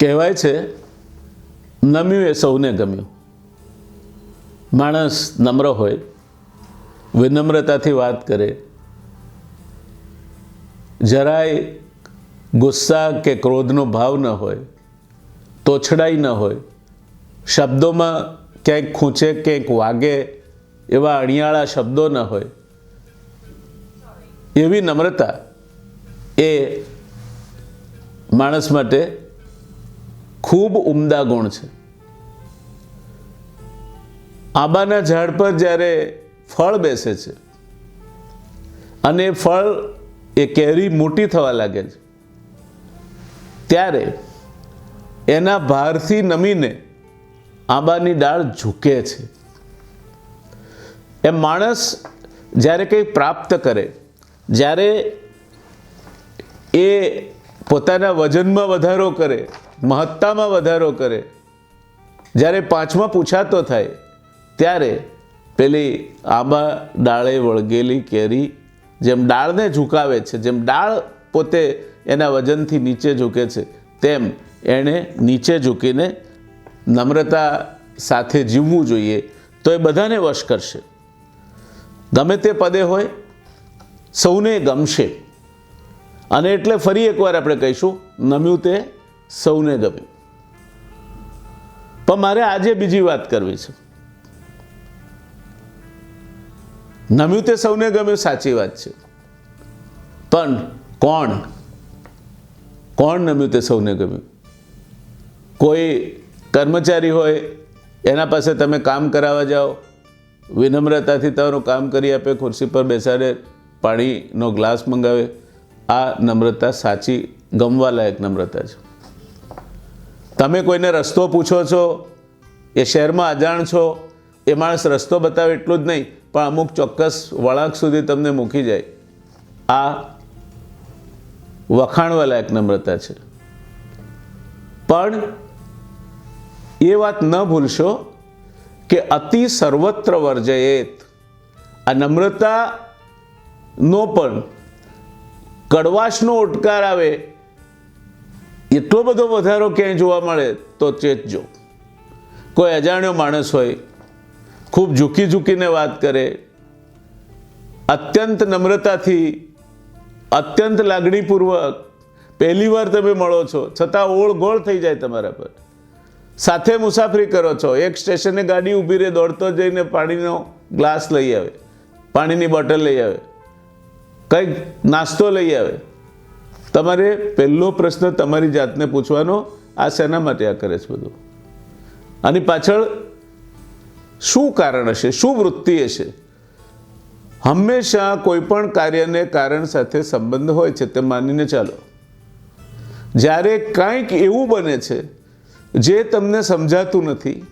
કહેવાય છે, નમ્યું એ સૌને ગમ્યું. માણસ નમ્ર હોય, વિનમ્રતાથી વાત કરે. જરાય ગુસ્સા કે ક્રોધનો ભાવ ન હોય, તોછડાઈ ન હોય. શબ્દોમાં ક્યાંક ખૂંચે, ક્યાંક વાગે એવા અણિયાળા શબ્દો ન હોય. એવી નમ્રતા એ માણસ માટે ખૂબ ઉમદા ગુણ છે. આંબાના ઝાડ પર જ્યારે ફળ બેસે છે અને ફળ એ કેરી મોટી થવા લાગે છે, ત્યારે એના ભારથી નમીને આંબાની ડાળ ઝૂકે છે. એમ માણસ જ્યારે કંઈ પ્રાપ્ત કરે, જ્યારે એ પોતાના વજનમાં વધારો કરે મહત્તામાં વધારો કરે. જ્યારે પાંચમા પૂછાતો થાય, ત્યારે પેલી આંબા ડાળે વળગેલી કેરી જેમ ડાળને ઝુકાવે છે, જેમ ડાળ પોતે એના વજનથી નીચે ઝૂકે છે, તેમ એણે નીચે ઝૂકીને નમ્રતા સાથે જીવવું જોઈએ, તો એ બધાને વશ કરશે. ગમે તે પદે હોય, સૌને ગમશે. અને એટલે ફરી એકવાર આપણે કહીશું, નમ્યું તે સૌને ગમ્યું પણ મારે આજે બીજી વાત કરવી છે. નમ્યું તે સૌને ગમ્યું સાચી વાત છે. પણ કોણ? કોણ નમ્યું તે સૌને ગમ્યું કોઈ કર્મચારી હોય, એના પાસે તમે કામ કરાવવા જાઓ, વિનમ્રતાથી તમારું કામ કરી આપે, ખુરશી પર બેસાડે, પાણીનો ગ્લાસ મંગાવે, આ નમ્રતા સાચી, ગમવાલાયક નમ્રતા છે. તમે કોઈને રસ્તો પૂછો છો, એ શહેરમાં અજાણ છો, એ માણસ રસ્તો બતાવે એટલું જ નહીં, પણ અમુક ચોક્કસ વળાંક સુધી તમને મૂકી જાય. આ વખાણવા લાયક નમ્રતા છે. પણ એ વાત ન ભૂલશો કે અતિ સર્વત્ર વર્જયેત. આ નમ્રતાનો પણ કડવાશનો ઉટકાર આવે એટલો બધો વધારો ક્યાંય જોવા મળે તો ચેતજો કોઈ અજાણ્યો માણસ હોય, ખૂબ ઝૂકી ઝૂકીને વાત કરે, અત્યંત નમ્રતાથી, અત્યંત લાગણીપૂર્વક, પહેલી વાર તમે મળો છો, છતાં ઓળ ગોળ થઈ જાય તમારા પર. સાથે મુસાફરી કરો છો, એક સ્ટેશને ગાડી ઊભી રહે, દોડતો જઈને પાણીનો ગ્લાસ લઈ આવે, પાણીની બોટલ લઈ આવે, કંઈક નાસ્તો લઈ આવે તમારે પહેલો પ્રશ્ન તમારી જાતને પૂછવાનો, આ શેના માટે આ કરે છે બધું? આની પાછળ શું કારણ હશે? શું વૃત્તિ હશે? હંમેશા કોઈ પણ કાર્યને કારણ સાથે સંબંધ હોય છે તે માનીને ચાલો. જ્યારે કંઈક એવું બને છે જે તમને સમજાતું નથી,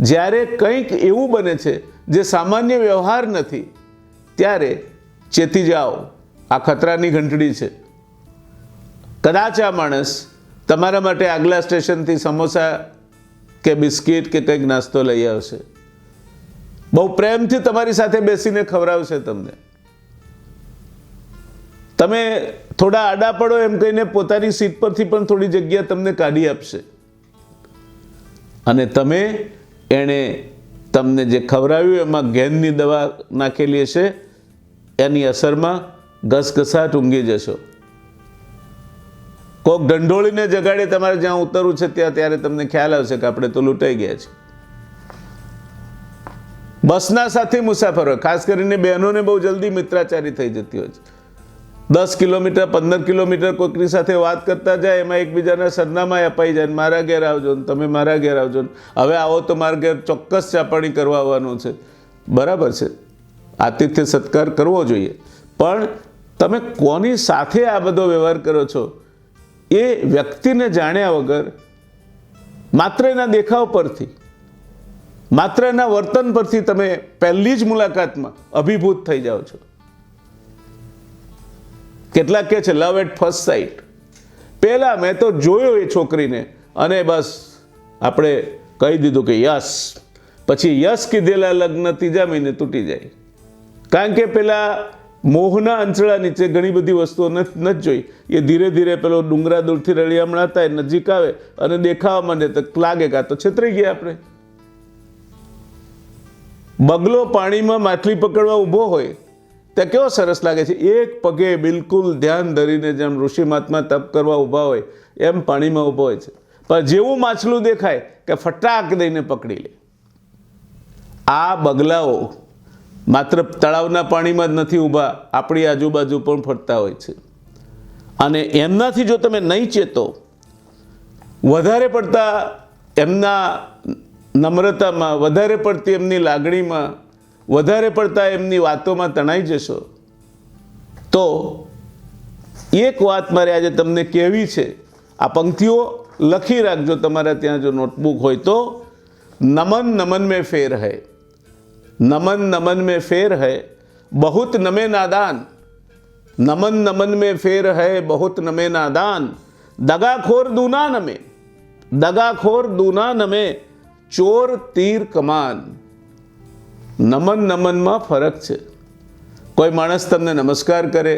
જ્યારે કંઈક એવું બને છે જે સામાન્ય વ્યવહાર નથી, ત્યારે ચેતી જાઓ. આ ખતરાની ઘંટડી છે. કદાચ આ માણસ તમારા માટે આગલા સ્ટેશનથી સમોસા કે બિસ્કિટ કે કંઈક નાસ્તો લઈ આવશે. બહુ પ્રેમથી તમારી સાથે બેસીને ખવડાવશે તમને. તમે થોડા આડા પડો એમ કહીને પોતાની સીટ પરથી પણ થોડી જગ્યા તમને કાઢી આપશે. અને તમે એણે તમને જે ખવડાવ્યું એમાં ઘેનની દવા નાખેલી હશે, એની અસરમાં ઘસઘસાટ ઊંઘી જશો. કોક ઢંઢોળીને જગાડે તમારે જ્યાં ઉતરવું છે ત્યાં ત્યારે તમને ખ્યાલ આવશે કે આપણે તો લૂંટાઈ ગયા છે બસના સાથે મુસાફરો, ખાસ કરીને બહેનોને બહુ જલ્દી મિત્રાચારી થઈ જતી હોય છે. દસ કિલોમીટર, પંદર કિલોમીટર કોઈકની સાથે વાત કરતા જાય, એમાં એકબીજાના સરનામા અપાઈ જાય, મારા ઘેર આવજો ને તમે મારા ઘેર આવજો ને. હવે આવો તો મારા ઘેર ચોક્કસ ચાપણી કરવા આવવાનું છે. બરાબર છે. આતિથ્ય સત્કાર કરવો જોઈએ. પણ તમે કોની સાથે આ બધો વ્યવહાર કરો છો? એ વ્યક્તિને જાણ્યા વગર માત્ર એના દેખાવ પરથી, માત્ર એના વર્તન પરથી તમે પહેલી જ મુલાકાતમાં અભિભૂત થઈ જાઓ છો. કેટલાક કહે છે લવ એટ ફર્સ્ટ સાઇટ પહેલાં મેં તો જોયો એ છોકરીને અને બસ આપણે કહી દીધું કે યસ. પછી યસ કીધેલા લગ્ન ત્રીજા મહિને તૂટી જાય. કારણ કે પેલા મોહના અંચળા નીચે ઘણી બધી વસ્તુઓ નથી જોઈ. એ ધીરે ધીરે પેલો ડુંગરા દૂરથી રળિયામણા થાય, નજીક આવે અને દેખાવા માંડે તો લાગે કાં તો છેતરી ગયા આપણે. બગલો પાણીમાં માછલી પકડવા ઊભો હોય ત્યાં કેવો સરસ લાગે છે? એક પગે બિલકુલ ધ્યાન ધરીને જેમ ઋષિ મહાત્મા તપ કરવા ઊભા હોય, એમ પાણીમાં ઊભો હોય છે. પણ જેવું માછલું દેખાય કે ફટાક દઈને પકડી લે. આ બગલાઓ માત્ર તળાવના પાણીમાં જ નથી ઊભા, આપણી આજુબાજુ પણ ફરતા હોય છે. અને એમનાથી જો તમે નહીં ચેતો, વધારે પડતા એમના નમ્રતામાં, વધારે પડતી એમની લાગણીમાં, વધારે પડતા એમની વાતોમાં તણાઈ જશો, તો એક વાત મારે આજે તમને કહેવી છે. આ પંક્તિઓ લખી રાખજો તમારા ત્યાં જો નોટબુક હોય તો. નમન નમન મેં ફેર હૈ. नमन नमन में फेर है बहुत नमे नादान नमन नमन में फेर है बहुत नमे नादान दगाखोर दूना नमे दगाखोर दूना नमे ચોર તીર કમાન નમન નમનમાં ફરક છે કોઈ માણસ તમને નમસ્કાર કરે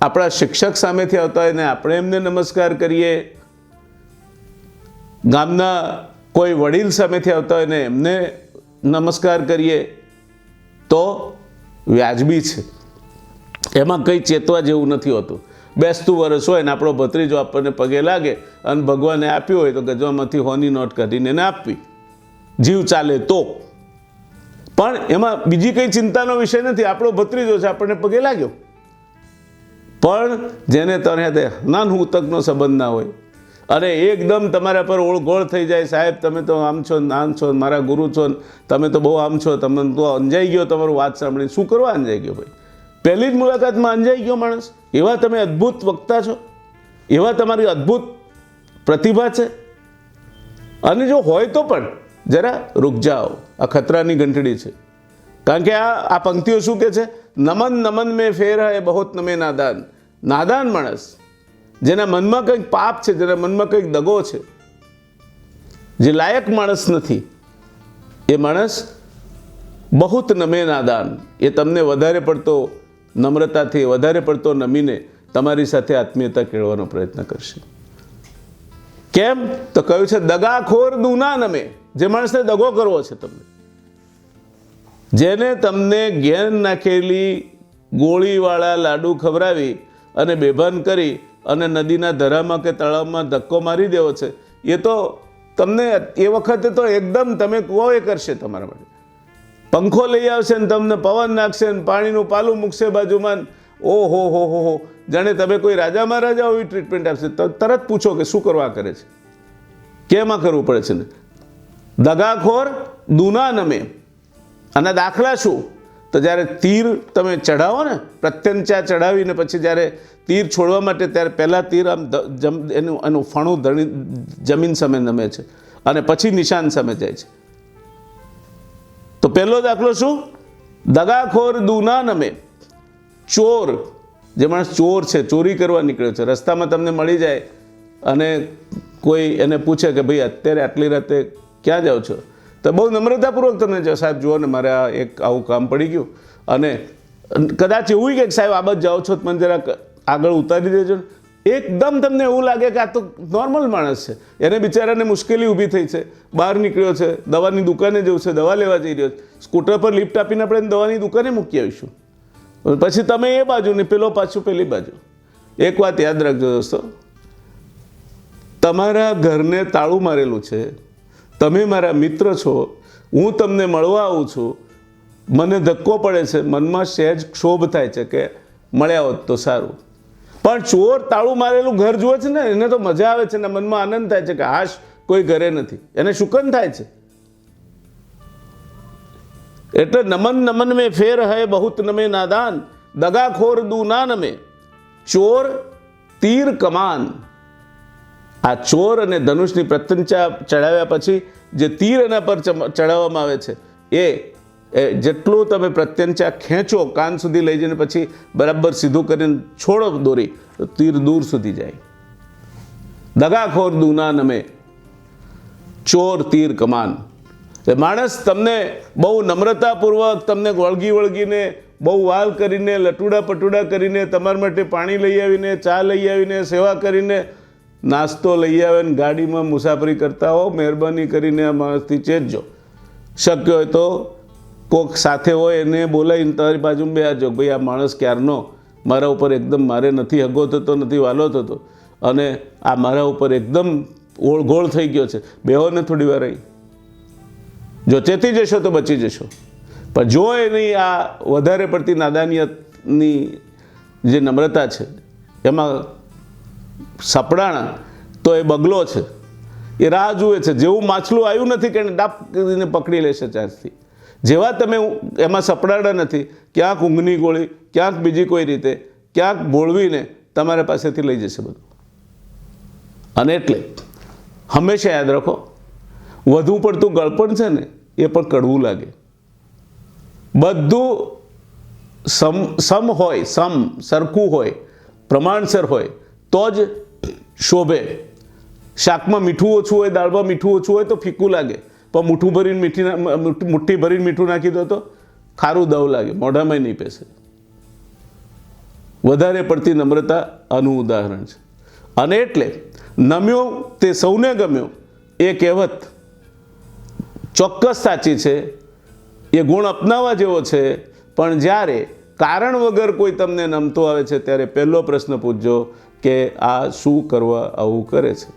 આપણા શિક્ષક સામેથી આવતા હોય ને આપણે એમને નમસ્કાર કરીએ ગામના કોઈ વડીલ સામેથી આવતા હોય ને એમને નમસ્કાર કરીએ, તો વ્યાજબી છે. એમાં કંઈ ચેતવા જેવું નથી હોતું. બેસતું વરસ હોય ને આપણો ભત્રીજો આપણને પગે લાગે અને ભગવાને આપ્યું હોય તો ગજવામાંથી હોની નોટ કાઢીને એને આપવી. જીવ ચાલે તો. પણ એમાં બીજી કંઈ ચિંતાનો વિષય નથી. આપણો ભત્રીજો છે, આપણને પગે લાગ્યો. પણ જેને તને નાનું ઉતકનો સંબંધ ના હોય. અને એકદમ તમારા પર ઓળગોળ થઈ જાય, સાહેબ, તમે તો આમ છો ને આમ છો મારા ગુરુ છો ને, તમે તો બહુ આમ છો તમે તો અંજાઈ ગયો તમારું વાત સાંભળીને. શું કરવા અંજાઈ ગયો ભાઈ? પહેલી જ મુલાકાતમાં અંજાઈ ગયો માણસ. એવા તમે અદ્ભુત વક્તા છો. એવા તમારી અદ્ભુત પ્રતિભા છે. અને જો હોય તો પણ જરા રૂક જાઓ. આ ખતરાની ઘંટડી છે. કારણ કે આ આ પંક્તિઓ શું કે છે? નમન નમન મેં ફેર હે, બહોત નમે નાદાન. નાદાન માણસ. જેના મનમાં કંઈક પાપ છે, જેના મનમાં કંઈક દગો છે. જે લાયક માણસ નથી. એ માણસ બહુત નમે નાદાન. એ તમને વધારે પડતો નમ્રતાથી, વધારે પડતો નમીને તમારી સાથે આત્મીયતા કેળવાનો પ્રયત્ન કરશે. કેમ? તો કહ્યું છે, દગાખોર દુના નમે. જે માણસને દગો કરવો છે તમને. જેને તમને ઘેન નાખેલી ગોળીવાળા લાડુ ખવડાવી અને બેભાન કરી અને નદીના ધરામાં કે તળાવમાં ધક્કો મારી દેવો છે. એ તો તમને એ વખતે તો એકદમ તમે કહો એ કરશે તમારા માટે. પંખો લઈ આવશે ને તમને પવન નાખશે ને પાણીનું પાલું મૂકશે બાજુમાં ઓ હો હો હો હો. જાણે તમે કોઈ રાજા મહારાજા એવી ટ્રીટમેન્ટ આપશે. તો તરત પૂછો કે શું કરવા કરે છે? કેમાં કરવું પડે છે? ને દગાખોર દુના નમે. અને દાખલા શું? તો જ્યારે તીર તમે ચઢાવો ને, પ્રત્યંચા ચઢાવીને પછી જ્યારે તીર છોડવા માટે ત્યારે પહેલાં તીર આમ એનું એનું ફણું ધણી, જમીન સામે નમે છે અને પછી નિશાન સામે જાય છે. તો પહેલો દાખલો શું? દગાખોર દુના નમે. ચોર, જે માણસ ચોર છે, ચોરી કરવા નીકળ્યો છે, રસ્તામાં તમને મળી જાય અને કોઈ એને પૂછે કે ભાઈ, અત્યારે આટલી રાતે ક્યાં જાઓ છો? તો બહુ નમ્રતાપૂર્વક તમે જો સાહેબ જુઓ ને, મારે આ એક આવું કામ પડી ગયું. અને કદાચ એવું કે સાહેબ આ બાજુ જાઓ છો તો મને જરાક આગળ ઉતારી દેજો એકદમ તમને એવું લાગે કે આ તો નોર્મલ માણસ છે. એને બિચારાને મુશ્કેલી ઊભી થઈ છે. બહાર નીકળ્યો છે, દવાની દુકાને જવું છે, દવા લેવા જઈ રહ્યો છે. સ્કૂટર પર લિફ્ટ આપીને આપણે દવાની દુકાને મૂકી આવીશું. પછી તમે એ બાજુ ને પેલો પાછું પેલી બાજુ. એક વાત યાદ રાખજો દોસ્તો. તમારા ઘરને તાળું મારેલું છે. તમે મારા મિત્ર છો, હું તમને મળવા આવું છું. મને ધક્કો પડે છે, મનમાં સહેજ ક્ષોભ થાય છે કે મળ્યા હોત તો સારું. પણ ચોર તાળું મારેલું ઘર જુએ છે ને, એને તો મજા આવે છે ને, મનમાં આનંદ થાય છે કે હાશ, કોઈ ઘરે નથી. એને શુકન થાય છે. એટલે નમન નમન મેં ફેર હૈ બહુત નમે નાદાન, દગાખોર દુ ના નમે. ચોર તીર કમાન. આ ચોર અને ધનુષની પ્રત્યંચા ચડાવ્યા પછી જે તીર એના પર ચડાવવામાં આવે છે એ જેટલું તમે પ્રત્યંચા ખેંચો કાન સુધી લઈ જઈને પછી બરાબર સીધું કરીને છોડો દોરી, તો તીર દૂર સુધી જાય. દગાખોર દુના નમે, ચોર તીર કમાન. એ માણસ તમને બહુ નમ્રતાપૂર્વક તમને વળગી વળગીને બહુ વાલ કરીને લટુડા પટુડા કરીને તમારા માટે પાણી લઈ આવીને, ચા લઈ આવીને, સેવા કરીને નાસ્તો લઈ આવે ને ગાડીમાં મુસાફરી કરતા હો, મહેરબાની કરીને આ માણસથી ચેતજો. શક્ય હોય તો કોક સાથે હોય એને બોલાવીને તારી બાજુ બેહાજો ભાઈ, આ માણસ ક્યારનો? મારા ઉપર એકદમ મારે નથી હગો થતો નથી વાલો થતો અને આ મારા ઉપર એકદમ ઓળઘોળ થઈ ગયો છે. બેહો ને થોડી વાર રહી જો ચેતી જશો તો બચી જશો. પણ જો એની આ વધારે પડતી નાદાનિયતની જે નમ્રતા છે, એમાં સપડાણા, તો એ બગલો છે. એ રાહ જુએ છે. જેવું માછલું આવ્યું નથી કે ડાપ કરીને પકડી લેશે ચાંચથી. જેવા તમે એમાં સપડાડા નથી, ક્યાંક ઊંઘની ગોળી, ક્યાંક બીજી કોઈ રીતે, ક્યાંક બોળવીને તમારા પાસેથી લઈ જશે બધું. અને એટલે હંમેશા યાદ રાખો, વધુ પડતું ગળપણ છે ને, એ પણ કડવું લાગે. બધું સમ સમ હોય, સમ, સરખું હોય, પ્રમાણસર હોય તો જ શોભે. શાકમાં મીઠું ઓછું હોય, દાળમાં મીઠું ઓછું હોય તો ફીકું લાગે. પણ મૂઠું ભરીને મીઠી મુઠ્ઠી ભરીને મીઠું નાખી દો તો ખારું દવ લાગે મોઢામાં નહીં પેસે. વધારે પડતી નમ્રતા આનું ઉદાહરણ છે. અને એટલે નમ્યો તે સૌને ગમ્યો. એ કહેવત ચોક્કસ સાચી છે. એ ગુણ અપનાવવા જેવો છે. પણ જ્યારે કારણ વગર કોઈ તમને નમતો આવે છે, ત્યારે પહેલો પ્રશ્ન પૂછજો કે આ શું કરવા આવું કરે છે.